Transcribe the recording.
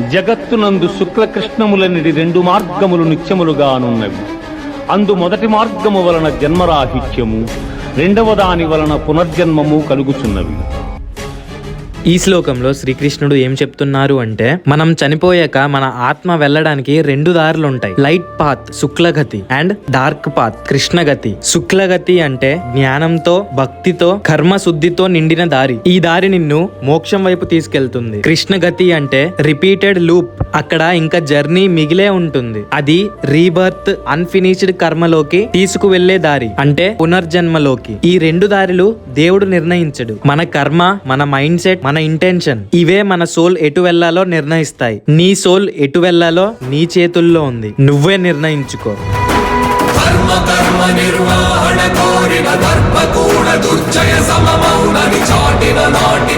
జగత్తునందు శుక్లకృష్ణములనిటి రెండు మార్గములు నిత్యములుగానున్నవి. అందు మొదటి మార్గము వలన జన్మరాహిత్యము రెండవ దాని వలన పునర్జన్మము కలుగుచున్నవి. ఈ శ్లోకంలో శ్రీకృష్ణుడు ఏం చెప్తున్నారు అంటే మనం చనిపోయాక మన ఆత్మ వెళ్ళడానికి రెండు దారులు ఉంటాయి లైట్ పాత్ శుక్లగతి అండ్ డార్క్ పాత్ కృష్ణగతి. శుక్లగతి అంటే జ్ఞానంతో భక్తితో కర్మ శుద్ధితో నిండిన దారి. ఈ దారి నిన్ను మోక్షం వైపు తీసుకెళ్తుంది. కృష్ణగతి అంటే రిపీటెడ్ లూప్. అక్కడ ఇంకా జర్నీ మిగిలే ఉంటుంది. అది రీబర్త్ అన్ఫినిష్డ్ కర్మలోకి తీసుకువెళ్ళే దారి. అంటే పునర్జన్మలోకి. ఈ రెండు దారిలు దేవుడు నిర్ణయించడు. మన కర్మ మన మైండ్ సెట్ మన ఇంటెన్షన్ ఇవే మన సోల్ ఎటు వెళ్ళాలో నిర్ణయిస్తాయి. నీ సోల్ ఎటు వెళ్ళాలో నీ చేతుల్లో ఉంది. నువ్వే నిర్ణయించుకో. కర్మ కర్మ నిర్వహణ కోరిన దర్పకూడ దుర్జయ సమమౌనని చాటిన నాటి